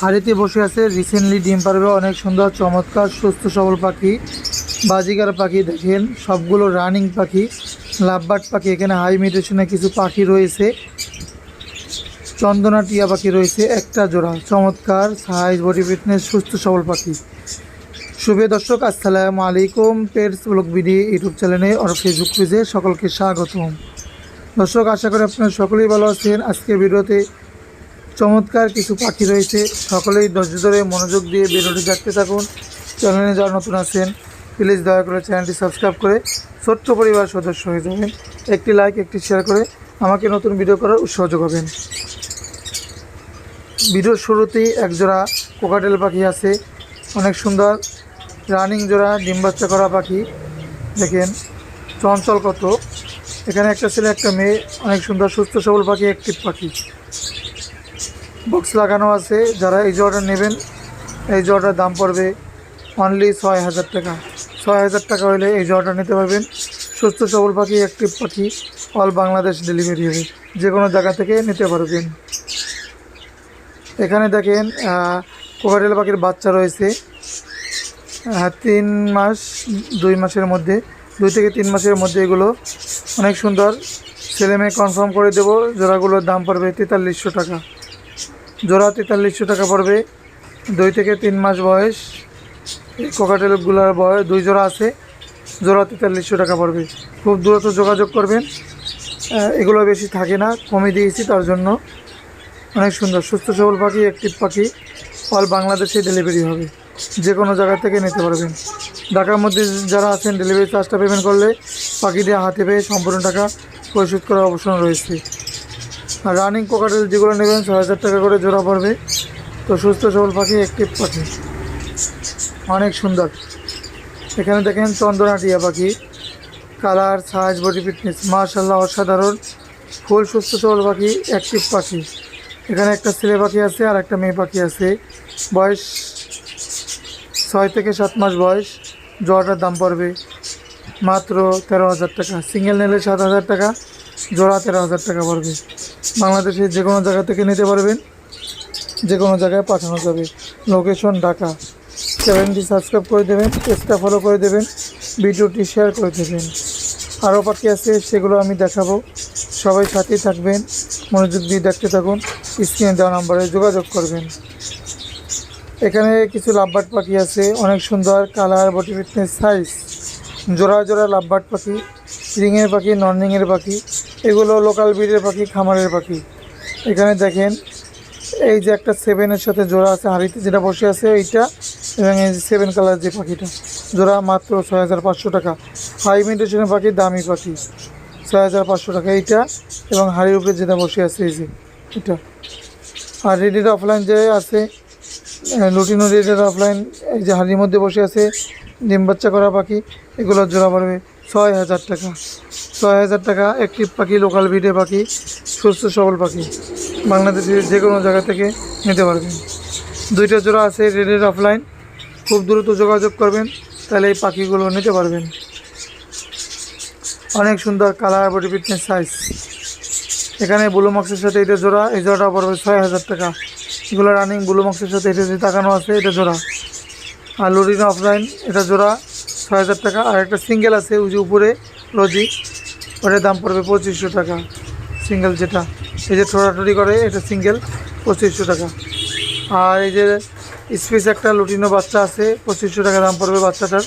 হাড়িতে বসে আছে। রিসেন্টলি ডিম পারবে, অনেক সুন্দর, চমৎকার, সুস্থ, সবল পাখি। বাজিগার পাখি, দেখেন, সবগুলো রানিং পাখি, লাভবার্ড পাখি, এখানে হাই মিউটেশনে কিছু পাখি রয়েছে। চন্দনা টিয়া পাখি রয়েছে, একটা জোড়া, চমৎকার সাইজ বডি ফিটনেস সুস্থ, সবল পাখি। শুভ দর্শক, আসসালামু আলাইকুম পেটস ব্লগ বিডি ইউটিউব চ্যানেলে আর ফেসবুক পেজে সকলকে স্বাগতম। দর্শক, আশা করি আপনারা সকলেই ভালো আছেন। আজকের ভিডিওতে চমৎকার কিছু পাখি রয়েছে। সকলেই ধৈর্য ধরে মনোযোগ দিয়ে ভিডিওটি দেখতে থাকুন। চ্যানেলে যারা নতুন আছেন প্লিজ দয়া করে চ্যানেলটি সাবস্ক্রাইব করে ছোট্ট পরিবার সদস্য হয়ে যাবেন। একটি লাইক একটি শেয়ার করে আমাকে নতুন ভিডিও করার উৎসাহ যোগাবেন। ভিডিওর শুরুতেই এক জোড়া কোকাটেল পাখি আছে। অনেক সুন্দর। রানিং জোড়া ডিম বাচ্চা করা পাখি। দেখেন, চঞ্চল কত। এখানে একটা ছেলে, একটা মেয়ে, অনেক সুন্দর, সুস্থ, সবল পাখি একটি পাখি। বক্স লাগানো আছে। যারা এই জোড়াটা নেবেন, এই জোড়াটার দাম পড়বে অনলি ছয় হাজার টাকা। ছয় হাজার টাকা হলে এই জোড়াটা নিতে পারবেন। সুস্থ সবল পাখি অ্যাক্টিভ পাখি অল বাংলাদেশ ডেলিভারি হবে। যে কোনো জায়গা থেকে নিতে পারবেন। এখানে দেখেন কোকাটেল পাখির বাচ্চা রয়েছে। তিন মাস, দুই মাসের মধ্যে, দুই থেকে তিন মাসের মধ্যে এগুলো অনেক সুন্দর। ছেলে মেয়ে কনফার্ম করে দেবো, জোড়াগুলোর দাম পড়বে তেতাল্লিশশো টাকা। জোড়া তেতাল্লিশশো টাকা পড়বে। দুই থেকে তিন মাস বয়স। এই কোকাটেলগুলোর বয়স দুই জোড়া আছে, জোড়া তেতাল্লিশশো টাকা পড়বে। খুব দ্রুত যোগাযোগ করবেন। এগুলো বেশি থাকে না, কমে দিয়েছি তার জন্য। অনেক সুন্দর, সুস্থ সবল পাখি অ্যাক্টিভ পাখি। অল বাংলাদেশে ডেলিভারি হবে। যে কোনো জায়গা থেকে নিতে পারবেন। ঢাকার মধ্যে যারা আছেন ডেলিভারি চার্জটা পেমেন্ট করলে পাখি দিয়ে হাতে পেয়ে সম্পূর্ণ টাকা পরিশোধ করার অবসর রয়েছে। রানিং কোকাটেল যেগুলো নেবেন ছ হাজার টাকা করে জোড়া পড়বে। তো সুস্থ, সবল পাখি অ্যাক্টিভ পাখি। অনেক সুন্দর। এখানে দেখেন চন্দনা টিয়া পাখি। কালার সাইজ বডি ফিটনেস মার্শাল্লাহ অসাধারণ। ফুল, সুস্থ, সবল পাখি অ্যাক্টিভ পাখি। এখানে একটা ছেলে পাখি আছে আর একটা মেয়ে পাখি আছে। বয়স ছয় থেকে সাত মাস বয়স। জোড়াটার দাম পড়বে মাত্র তেরো হাজার টাকা। সিঙ্গেল নিলে সাত হাজার টাকা, জোড়া তেরো হাজার টাকা পড়বে। বাংলাদেশের যে কোনো জায়গা থেকে নিতে পারবেন। যে কোনো জায়গায় পাঠানো যাবে। লোকেশন ঢাকা। চ্যানেলটি সাবস্ক্রাইব করে দেবেন পেজটা ফলো করে দেবেন ভিডিওটি শেয়ার করে দেবেন। আরও পাখি আছে, সেগুলো আমি দেখাবো। সবাই সাথেই থাকবেন, মনোযোগ দিয়ে দেখতে থাকুন স্ক্রিনে দেওয়া নাম্বারে যোগাযোগ করবেন। এখানে কিছু লাভবার্ড পাখি আছে, অনেক সুন্দর কালার বডি ফিটনেস সাইজ জোড়া জোড়া লাভবার্ড পাখি। রিংয়ের পাখি নন রিংয়ের পাখি, এগুলো লোকাল ব্রিডের পাখি, খামারের পাখি। এখানে দেখেন, এই যে একটা সেভেনের সাথে জোড়া আছে, হাড়িতে যেটা বসে আছে এইটা, এবং এই যে সেভেন কালার যে পাখিটা। জোড়া মাত্র ছয় হাজার পাঁচশো টাকা। হাই মিউটেশনের পাখি, দামি পাখি। ছয় হাজার পাঁচশো টাকা এইটা, এবং হাড়ির উপরে যেটা বসে আছে এই যে এটা। আর রেডির অফলাইন যে আছে লুটিনো রেডের অফলাইন এই যে হাড়ির মধ্যে বসে আছে, ডিম বাচ্চা করা পাখি এগুলো জোড়া পড়বে ছয় হাজার টাকা। ছয় হাজার টাকা একটি পাখি লোকাল ব্রিডের পাখি, সুস্থ সবল পাখি। বাংলাদেশের যে কোনো জায়গা থেকে নিতে পারবেন। দুইটা জোড়া আছে রেডের অফলাইন খুব দ্রুত যোগাযোগ করবেন, তাহলে এই পাখিগুলো নিতে পারবেন। অনেক সুন্দর কালার বডি ফিটনেস সাইজ এখানে ব্লু মক্সের সাথে এটা জোড়া, এই জোড়াটা পড়বে ছয় হাজার টাকা। এগুলো রানিং ব্লু মক্সের সাথে এটা যে তাকানো আছে, এটা জোড়া। আর লোডিন অফলাইন এটা জোড়া ছয় হাজার টাকা আর একটা সিঙ্গেল আছে, ওই যে উপরে লজি ওটার দাম পড়বে পঁচিশশো টাকা। সিঙ্গেল যেটা, এই যে ঠোড়াঠুড়ি করে, এটা সিঙ্গেল পঁচিশশো টাকা। আর এই যে স্পেস একটা লুটিনো বাচ্চা আছে, পঁচিশশো টাকা দাম পড়বে বাচ্চাটার।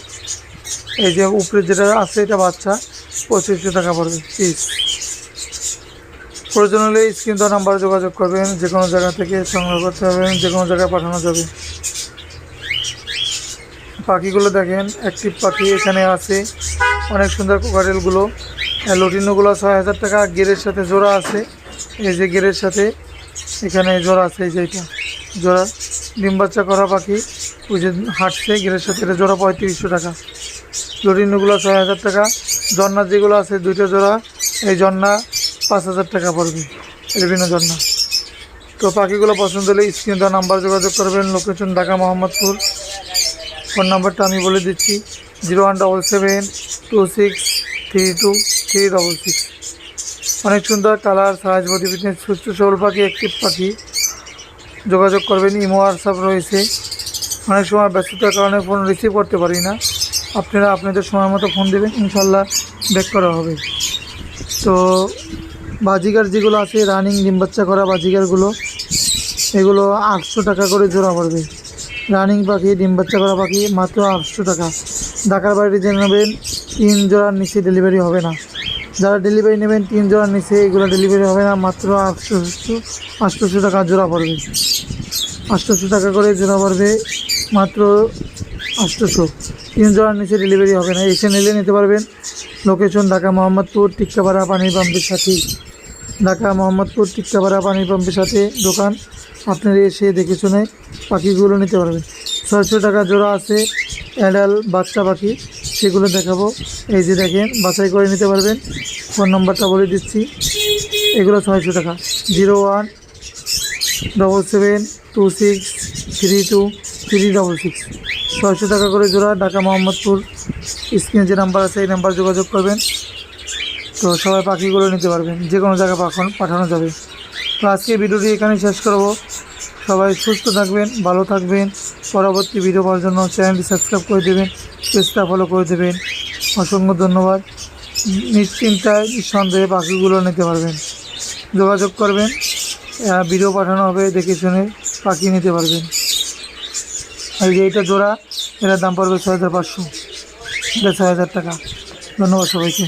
এই যে উপরে যেটা আছে, এটা বাচ্চা, পঁচিশশো টাকা পড়বে পিস প্রয়োজন হলে স্ক্রিন দেওয়া নাম্বারে যোগাযোগ করবেন যে কোনো জায়গা থেকে সংগ্রহ করতে পারবেন যে কোনো জায়গায় পাঠানো যাবে। পাখিগুলো দেখেন অ্যাক্টিভ পাখি এখানে আছে, অনেক সুন্দর কোকারেলগুলো। লটিনোগুলো ছয় হাজার টাকা, গেরের সাথে জোড়া আছে। এই যে গেরের সাথে এখানে জোড়া আছে, এই যে এটা জোড়া। ডিম বাচ্চা করা পাখি, ওই যে হাঁটছে, গেরের সাথে এটা জোড়া পঁয়ত্রিশশো টাকা। লটিনোগুলো ছয় হাজার টাকা জন্না যেগুলো আছে, দুইটা জোড়া। এই জন্না পাঁচ হাজার টাকা পড়বে বিভিন্ন জন্না তো পাখিগুলো পছন্দ হলে স্ক্রিনে দেওয়া নাম্বার যোগাযোগ করবেন, লোকেশন ঢাকা, মোহাম্মদপুর। ফোন নাম্বারটা আমি বলে দিচ্ছি, zero one double seven two six three two three double six. অনেক সুন্দর কালার সাইজ বডি সুস্থ সবল পাখি অ্যাক্টিভ পাখি। যোগাযোগ করবেন, ইমো, হোয়াটসঅ্যাপ রয়েছে। অনেক সময় ব্যস্ততার কারণে ফোন রিসিভ করতে পারি না। আপনারা আপনাদের সময় মতো ফোন দেবেন, ইনশাল্লাহ ব্যাক করা হবে। তো বাজিগার যেগুলো আছে রানিং ডিম বাচ্চা করা বাজিগারগুলো, এগুলো আটশো টাকা করে জোড়া পড়বে। রানিং পাখি, ডিম বাচ্চা করা পাখি, মাত্র আটশো টাকা। ঢাকার বাইরে জেনে নেবেন, তিন জোড়ার নিচে ডেলিভারি হবে না। যারা ডেলিভারি নেবেন, তিন জোড়ার নিচে এগুলো ডেলিভারি হবে না, মাত্র আটশো আটশোশো টাকা জোড়া পড়বে। আটশোশো টাকা করে জোড়া পড়বে, মাত্র আটশোশো তিন জোড়ার নিচে ডেলিভারি হবে না। এসে নিলে নিতে পারবেন। লোকেশন ঢাকা মোহাম্মদপুর, টিক্কাপাড়া পানির পাম্পের সাথে। ঢাকা মোহাম্মদপুর, টিক্কাপাড়া পানির পাম্পের সাথে দোকান। আপনারা এসে দেখে শুনে পাখিগুলো নিতে পারবেন। ছয়শো টাকা জোড়া আছে অ্যাডাল বাচ্চা পাখি, সেগুলো দেখাবো। এই যে দেখেন, বাছাই করে নিতে পারবেন। ফোন নম্বরটা বলে দিচ্ছি। এগুলো ছয়শো টাকা। Zero one double seven two six three two three double six ছয়শো টাকা করে জোড়া ঢাকা মোহাম্মদপুর। স্ক্রিনে যে নাম্বার আছে, এই নাম্বার যোগাযোগ করবেন। তো সবাই পাখিগুলো নিতে পারবেন। যে কোনো জায়গায় পাঠানো পাঠানো যাবে। তো আজকে ভিডিওটি এখানে শেষ করব। সবাই সুস্থ থাকবেন, ভালো থাকবেন। পরবর্তী ভিডিও পাওয়ার জন্য চ্যানেলটি সাবস্ক্রাইব করে দেবেন, পেজটা ফলো করে দেবেন। অসংখ্য ধন্যবাদ। নিশ্চিন্তায়, নিঃসন্দেহে পাখিগুলো নিতে পারবেন। যোগাযোগ করবেন। ভিডিও পাঠানো হবে দেখে শুনে পাখি নিতে পারবেন। আর যে এইটা জোড়া, এটার দাম পড়বে ছয় হাজার পাঁচশো। এটা ছয় হাজার টাকা। ধন্যবাদ সবাইকে।